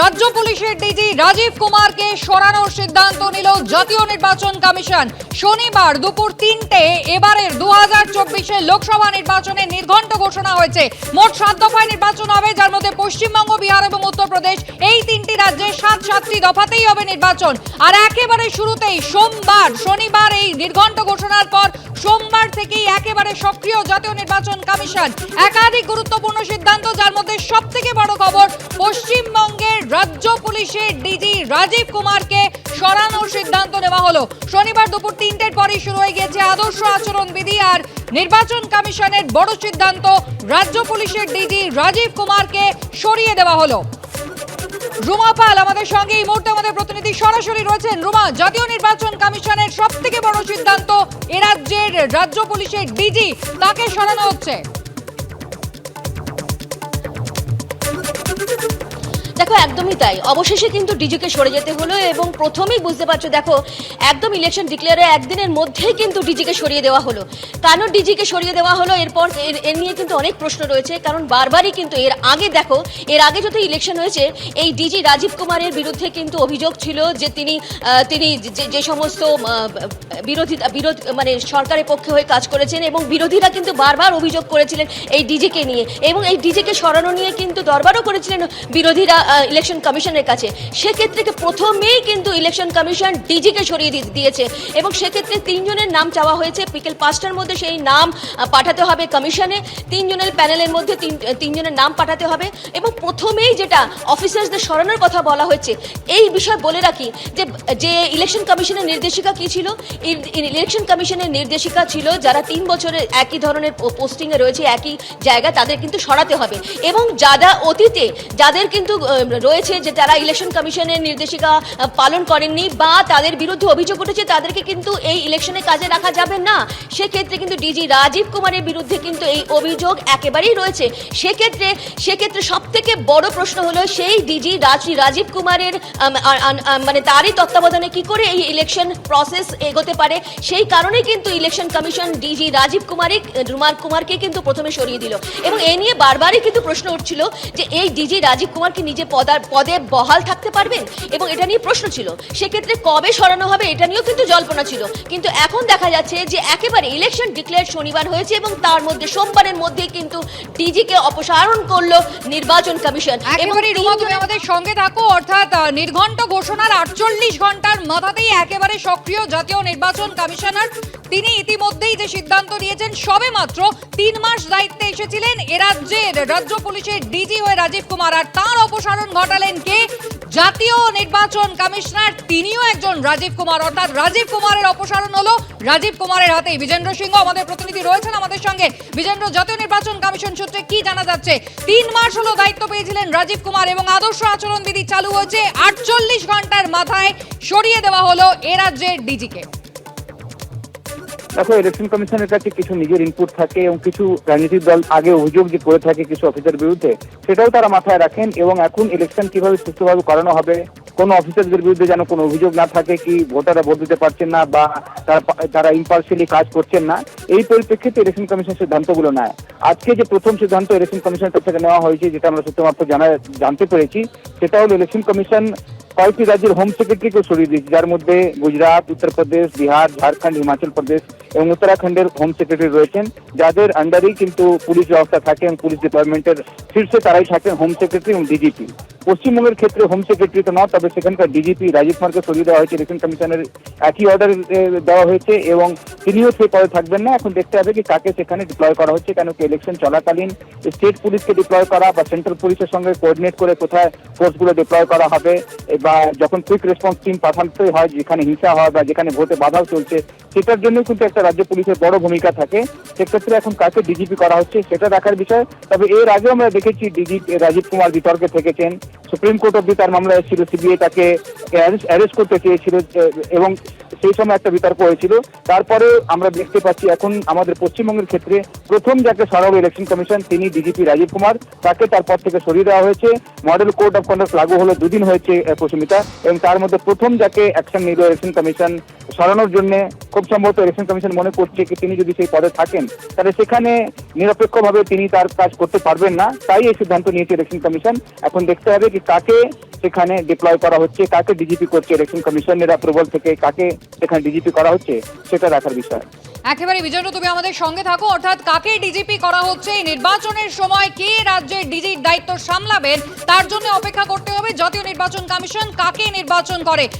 রাজ্য পুলিশের ডিজি রাজীব কুমারকে সরানোর সিদ্ধান্ত নিল জাতীয় নির্বাচন কমিশন। শনিবার দুপুর তিনটে, এবারের দু হাজার চব্বিশের লোকসভা নির্বাচনে নির্ঘণ্ট ঘোষণা হয়েছে। মোট সাত দফায় নির্বাচন হবে, যার মধ্যে পশ্চিমবঙ্গ, বিহার এবং উত্তরপ্রদেশ এই তিনটি রাজ্যে সাত সাতটি দফাতেই হবে নির্বাচন। আর একেবারে শুরুতেই সোমবার, শনিবার এই নির্ঘণ্ট ঘোষণার পর সোমবার থেকেই একেবারে সক্রিয় জাতীয় নির্বাচন কমিশন। একাধিক গুরুত্বপূর্ণ সিদ্ধান্ত, যার মধ্যে সব থেকে বড় খবর পশ্চিমবঙ্গের রাজ্য পুলিশের ডিজি রাজীব কুমারকে সরানোর সিদ্ধান্ত নেওয়া হলো। শনিবার দুপুর তিনটের পরই শুরু হয়ে গিয়েছে আদর্শ আচরণ বিধি আর নির্বাচন কমিশনের বড় সিদ্ধান্ত রাজ্য পুলিশের ডিজি রাজীব কুমারকে সরিয়ে দেওয়া হলো। রুমা পাল আমাদের সঙ্গে এই মুহূর্তে আমাদের প্রতিনিধি সরাসরি রয়েছেন। রুমা, জাতীয় নির্বাচন কমিশনের সব থেকে বড় সিদ্ধান্ত এ রাজ্যের রাজ্য পুলিশের ডিজি তাকে সরানো হচ্ছে। দেখো, একদমই তাই। অবশেষে কিন্তু ডিজিকে সরে যেতে হলো এবং প্রথমেই বুঝতে পারছ, দেখো, একদম ইলেকশন ডিক্লেয়ারে একদিনের মধ্যেই কিন্তু ডিজিকে সরিয়ে দেওয়া হলো। কেন ডিজিকে সরিয়ে দেওয়া হলো? এরপর এর নিয়ে কিন্তু অনেক প্রশ্ন রয়েছে, কারণ বারবারই কিন্তু এর আগে, দেখো, এর আগে যত ইলেকশন হয়েছে, এই ডিজি রাজীব কুমারের বিরুদ্ধে কিন্তু অভিযোগ ছিল যে তিনি তিনি যে- সমস্ত বিরোধিতা বিরোধ মানে সরকারের পক্ষে হয়ে কাজ করেছেন এবং বিরোধীরা কিন্তু বারবার অভিযোগ করেছিলেন এই ডিজিকে নিয়ে। এবং এই ডিজিকে সরানো নিয়ে কিন্তু দরবারও করেছিলেন বিরোধীরা ইলেকশন কমিশনের কাছে। সেক্ষেত্রে প্রথমেই কিন্তু ইলেকশন কমিশন ডিজিকে সরিয়ে দিয়েছে। এবং সেক্ষেত্রে তিনজনের নাম চাওয়া হয়েছে। বিকেল পাঁচটার মধ্যে সেই নাম পাঠাতে হবে কমিশনে তিনজনের প্যানেলের মধ্যে তিন তিনজনের নাম পাঠাতে হবে। এবং প্রথমেই যেটা অফিসার্সদের সরানোর কথা বলা হয়েছে, এই বিষয় বলে রাখি যে যে ইলেকশন কমিশনের নির্দেশিকা কি ছিল? ইলেকশন কমিশনের নির্দেশিকা ছিল যারা তিন বছরের একই ধরনের পোস্টিংয়ে রয়েছে, একই জায়গায় তাদের কিন্তু সরাতে হবে। এবং যারা অতীতে, যাদের কিন্তু রয়েছে যে তারা ইলেকশন কমিশনের নির্দেশিকা পালন করেননি বা তাদের বিরুদ্ধে অভিযোগ উঠেছে, তাদেরকে কিন্তু এই ইলেকশনে কাজে রাখা যাবে না। সেক্ষেত্রে কিন্তু ডিজি রাজীব কুমারের বিরুদ্ধে কিন্তু এই অভিযোগ একেবারেই রয়েছে। সেক্ষেত্রে সেক্ষেত্রে সব থেকে বড় প্রশ্ন হলো সেই ডিজি রাজী, রাজীব কুমারের মানে তারই তত্ত্বাবধানে কি করে এই ইলেকশন প্রসেস এগোতে পারে? সেই কারণে কিন্তু ইলেকশন কমিশন ডিজি রাজীব কুমারই রুমার কুমারকে কিন্তু প্রথমে সরিয়ে দিল। এবং এ নিয়ে বারবারই কিন্তু প্রশ্ন উঠছিল যে এই ডিজি রাজীব কুমার কি নিজে পদার পদে বহাল থাকতে পারবেন? এবং এটা নিয়ে প্রশ্ন ছিল। সেক্ষেত্রে কবে সরানো হবে এটা নিয়েও কিন্তু জল্পনা ছিল। কিন্তু এখন দেখা যাচ্ছে যে একেবারে ইলেকশন ডিক্লেয়ার শনিবার হয়েছে এবং তার মধ্যে সোমবারের মধ্যেই কিন্তু ডিজিকে অপসারণ করল নির্বাচন কমিশন। একেবারে রুমা তুমি আমাদের সঙ্গে থাকো অর্থাৎ নির্ঘণ্ট ঘোষণার আটচল্লিশ ঘণ্টার মাথাতেই একেবারে সক্রিয় জাতীয় নির্বাচন কমিশনার। তিনি ইতিমধ্যেই যে সিদ্ধান্ত নিয়েছেন সবে মাত্র তিন মাস দায়িত্বে এসেছিলেন এ রাজ্যের রাজ্য পুলিশের ডিজি হয়ে রাজীব কুমার। আর তার অপসারণ ঘটালেন কে? জাতীয় নির্বাচন কমিশনার তিনিও একজন রাজীব কুমার। অর্থাৎ রাজীব কুমারের অপসারণ হলো। রাজীব কুমারের হাতেই বিজেন্দ্র সিংহ আমাদের প্রতিনিধি রয়েছেন আমাদের সঙ্গে। বিজেন্দ্র, জাতীয় নির্বাচন কমিশন সূত্রে কি জানা যাচ্ছে? তিন মাস হলো দায়িত্ব পেয়েছিলেন রাজীব কুমার এবং আদর্শ আচরণ বিধি চালু হয়েছে। আটচল্লিশ ঘণ্টার মাথায় সরিয়ে দেওয়া হলো এ রাজ্যের ডিজিকে। দেখো ইলেকশন কমিশনের কাছে কিছু নিজের ইনপুট থাকে এবং কিছু রাজনৈতিক দল আগে অভিযোগ যে করে থাকে কিছু অফিসার বিরুদ্ধে, সেটাও তারা মাথায় রাখেন এবং এখন ইলেকশন কীভাবে সুস্থভাবে করানো হবে, কোন অফিসারদের বিরুদ্ধে যেন কোনো অভিযোগ না থাকে কি ভোটাররা ভোট দিতে পারছেন না বা তারা তারা ইম্পার্সিয়ালি কাজ করছেন না, এই পরিপ্রেক্ষিতে ইলেকশন কমিশন সিদ্ধান্তগুলো নেয়। আজকে যে প্রথম সিদ্ধান্ত ইলেকশন কমিশনের কাছ থেকে নেওয়া হয়েছে, যেটা আমরা সত্যমাত্র জানা, জানতে পেরেছি, সেটা হলো ইলেকশন কমিশন কয়েকটি রাজ্যের হোম সেক্রেটারিকে সরিয়ে দিয়েছে, যার মধ্যে গুজরাট, উত্তরপ্রদেশ, বিহার, ঝাড়খণ্ড, হিমাচল প্রদেশ এবং উত্তরাখণ্ডের হোম সেক্রেটারি রয়েছেন। যাদের আন্ডারেই কিন্তু পুলিশ ব্যবস্থা থাকে এবং পুলিশ ডিপার্টমেন্টের শীর্ষে তারাই থাকেন হোম সেক্রেটারি এবং ডিজিপি পশ্চিমবঙ্গের ক্ষেত্রে হোম সেক্রেটারি তো নয়, তবে সেখানকার ডিজিপি রাজীব কুমারকে সরিয়ে দেওয়া হয়েছে। ইলেকশন কমিশনের একই অর্ডার দেওয়া হয়েছে এবং তিনিও সেই পদে থাকবেন না। এখন দেখতে হবে কি কাকে সেখানে ডিপ্লয় করা হচ্ছে, কেন কি ইলেকশন চলাকালীন স্টেট পুলিশকে ডিপ্লয় করা বা সেন্ট্রাল পুলিশের সঙ্গে কোঅর্ডিনেট করে কোথায় ফোর্সগুলো ডিপ্লয় করা হবে, বা যখন কুইক রেসপন্স টিম পাঠাতে হয়, যেখানে হিংসা হয় বা যেখানে ভোটে বাধাও চলছে সেটার জন্য কিন্তু একটা রাজ্য পুলিশের বড় ভূমিকা থাকে। সেক্ষেত্রে এখন কাকে ডিজিপি করা হচ্ছে সেটা দেখার বিষয়। তবে এর আগে আমরা দেখেছি ডিজিপি রাজীব কুমার বিতর্কে থেকেছেন। সুপ্রিম কোর্ট অব্দি তার মামলা এসেছিল সিবিআই তাকে অ্যারেস্ট করতে চেয়েছিল, এবং সেই সময় একটা বিতর্ক হয়েছিল। তারপরে আমরা দেখতে পাচ্ছি এখন আমাদের পশ্চিমবঙ্গের ক্ষেত্রে প্রথম যাকে সরাবে ইলেকশন কমিশন তিনি ডিজিপি রাজীব কুমার। তাকে তার পদ থেকে সরিয়ে দেওয়া হয়েছে। মডেল কোড অফ কন্ডাক্ট লাগু হলো দুদিন হয়েছে প্রসমিতা এবং তার মধ্যে প্রথম যাকে অ্যাকশন নিল ইলেকশন কমিশন সরানোর জন্য খুব সম্ভবত ইলেকশন কমিশন মনে করছে কি তিনি যদি সেই পদে থাকেন, তাহলে সেখানে নিরপেক্ষভাবে তিনি তার কাজ করতে পারবেন না। তাই এই সিদ্ধান্ত নিয়েছে ইলেকশন কমিশন এখন দেখতে হবে কি কাকে সেখানে ডিপ্লয় করা হচ্ছে, কাকে ডিজিপি করছে ইলেকশন কমিশনের অ্যাপ্রুভাল থেকে, কাকে সেখানে ডিজিপি করা হচ্ছে, সেটা দেখার বিষয়। একেবারে বিজয়, তুমি আমাদের সঙ্গে থাকো। অর্থাৎ কাকে ডিজিপি করা হচ্ছে নির্বাচনের সময় কে রাজ্যে ডিজির দায়িত্ব সামলাবেন, তার জন্য অপেক্ষা করতে হবে। জাতীয় নির্বাচন কমিশন কাকে নির্বাচন করে